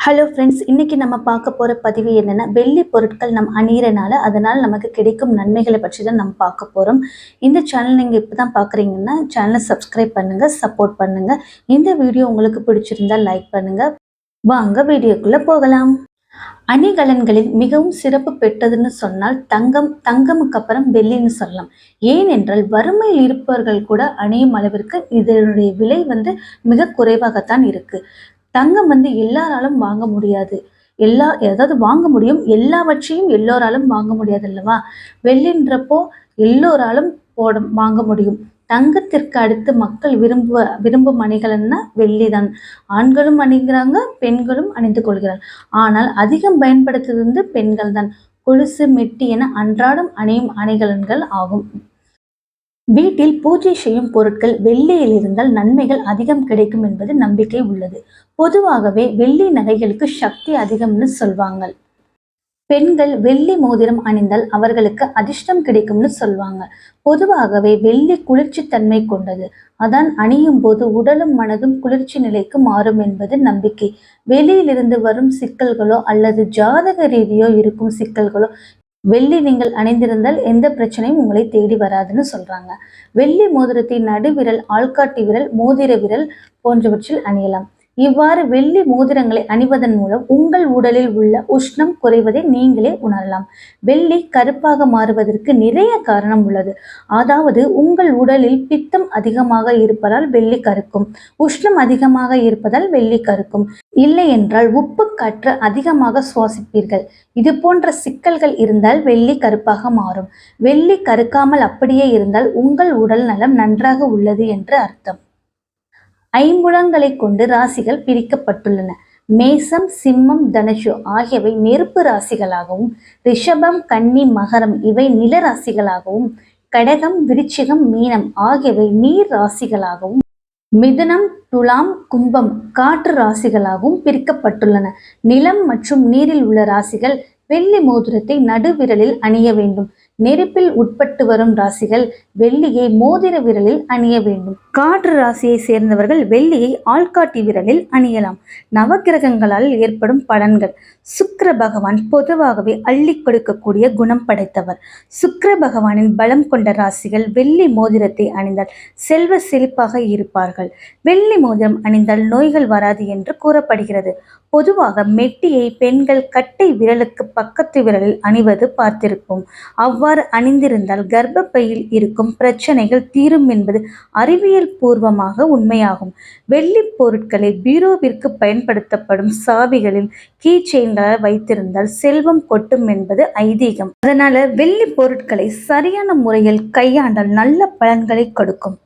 Hello friends இன்றைக்கி நம்ம பார்க்க போகிற பதிவு என்னென்னா வெள்ளி பொருட்கள் நம் அணியிறனால அதனால் நமக்கு கிடைக்கும் நன்மைகளை பற்றி தான் நம்ம பார்க்க போகிறோம் இந்த சேனல் நீங்கள் இப்போ தான் பார்க்குறீங்கன்னா சேனலை சப்ஸ்கிரைப் பண்ணுங்கள் சப்போர்ட் பண்ணுங்கள் இந்த வீடியோ உங்களுக்கு பிடிச்சிருந்தா லைக் பண்ணுங்கள் வாங்க வீடியோக்குள்ளே போகலாம். அணிகலன்களில் மிகவும் சிறப்பு பெற்றதுன்னு சொன்னால் தங்கம் தங்கமுக்கு அப்புறம் வெள்ளின்னு சொல்லலாம். ஏனென்றால் வறுமையில் இருப்பவர்கள் கூட அணியும் அளவிற்கு இதனுடைய விலை வந்து மிக குறைவாகத்தான் இருக்குது தங்கம் வந்து எல்லாராலும் வாங்க முடியாது. எல்லா ஏதாவது வாங்க முடியும். எல்லாவற்றையும் எல்லோராலும் வாங்க முடியாது அல்லவா? வெள்ளின்றப்போ எல்லோராலும் போட வாங்க முடியும். தங்கத்திற்கு அடுத்து மக்கள் விரும்புவ விரும்பும் அணிகள்னா வெள்ளிதான். ஆண்களும் அணிகிறாங்க பெண்களும் அணிந்து கொள்கிறார் ஆனால் அதிகம் பயன்படுத்துவது வந்து பெண்கள் தான் கொலுசு மெட்டி என அன்றாடம் அணியும் அணிகலன்கள் ஆகும். வீட்டில் பூஜை செய்யும் பொருட்கள் வெள்ளியில் இருந்தால் நன்மைகள் அதிகம் கிடைக்கும் என்பது நம்பிக்கை உள்ளது. பொதுவாகவே வெள்ளி நகைகளுக்கு சக்தி அதிகம்னு சொல்வாங்க பெண்கள் வெள்ளி மோதிரம் அணிந்தால் அவர்களுக்கு அதிர்ஷ்டம் கிடைக்கும்னு சொல்வாங்க. பொதுவாகவே வெள்ளி குளிர்ச்சி தன்மை கொண்டது. அதான் அணியும் போது உடலும் மனதும் குளிர்ச்சி நிலைக்கு மாறும் என்பது நம்பிக்கை. வெளியிலிருந்து வரும் சிக்கல்களோ அல்லது ஜாதக ரீதியோ இருக்கும் சிக்கல்களோ வெள்ளி நீங்கள் அணிந்திருந்தால் எந்த பிரச்சனையும் உங்களை தேடி வராதுன்னு சொல்றாங்க. வெள்ளி மோதிரத்தை நடுவிரல் ஆள்காட்டி விரல் மோதிர விரல் போன்றவற்றில் அணியலாம். இவ்வாறு வெள்ளி மோதிரங்களை அணிவதன் மூலம் உங்கள் உடலில் உள்ள உஷ்ணம் குறைவதை நீங்களே உணரலாம். வெள்ளி கருப்பாக மாறுவதற்கு நிறைய காரணம் உள்ளது. அதாவது உங்கள் உடலில் பித்தம் அதிகமாக இருப்பதால் வெள்ளி கருக்கும். உஷ்ணம் அதிகமாக இருப்பதால் வெள்ளி கருக்கும். இல்லை என்றால் உப்பு காற்று அதிகமாக சுவாசிப்பீர்கள். இது போன்ற சிக்கல்கள் இருந்தால் வெள்ளி கருப்பாக மாறும். வெள்ளி கருக்காமல் அப்படியே இருந்தால் உங்கள் உடல் நலம் நன்றாக உள்ளது என்று அர்த்தம். ஐம்புலங்களை கொண்டு ராசிகள் பிரிக்கப்பட்டுள்ளன. மேசம் சிம்மம் தனுஷு ஆகியவை நெருப்பு ராசிகளாகவும் ரிஷபம் கன்னி மகரம் இவை நில ராசிகளாகவும் கடகம் விருச்சிகம் மீனம் ஆகியவை நீர் ராசிகளாகவும் மிதுனம் துலாம் கும்பம் காற்று ராசிகளாகவும் பிரிக்கப்பட்டுள்ளன. நிலம் மற்றும் நீரில் உள்ள ராசிகள் வெள்ளி மோதிரத்தை நடுவிரலில் அணிய வேண்டும். நெருப்பில் உட்பட்டு வரும் ராசிகள் வெள்ளியை மோதிர விரலில் அணிய வேண்டும். காற்று ராசியை சேர்ந்தவர்கள் வெள்ளியை ஆள்காட்டி விரலில் அணியலாம். நவகிரகங்களால் ஏற்படும் பலன்கள். சுக்கர பகவான் பொதுவாகவே அள்ளி கொடுக்கக்கூடிய குணம் படைத்தவர். சுக்கர பகவானின் பலம் கொண்ட ராசிகள் வெள்ளி மோதிரத்தை அணிந்தால் செல்வ செழிப்பாக இருப்பார்கள். வெள்ளி மோதிரம் அணிந்தால் நோய்கள் வராது என்று கூறப்படுகிறது. பொதுவாக மெட்டியை பெண்கள் கட்டை விரலுக்கு பக்கத்து விரலில் அணிவது பார்த்திருப்போம். அவ்வாறு அணிந்திருந்தால் கர்ப்பப்பையில் இருக்கும் பிரச்சனைகள் தீரும் என்பது அறிவியல் பூர்வமாக உண்மையாகும். வெள்ளி பொருட்களை பீரோவிற்கு பயன்படுத்தப்படும் சாவிகளில் கீ செயின்களால் வைத்திருந்தால் செல்வம் கொட்டும் என்பது ஐதீகம். அதனால வெள்ளி பொருட்களை சரியான முறையில் கையாண்டால் நல்ல பலன்களை கொடுக்கும்.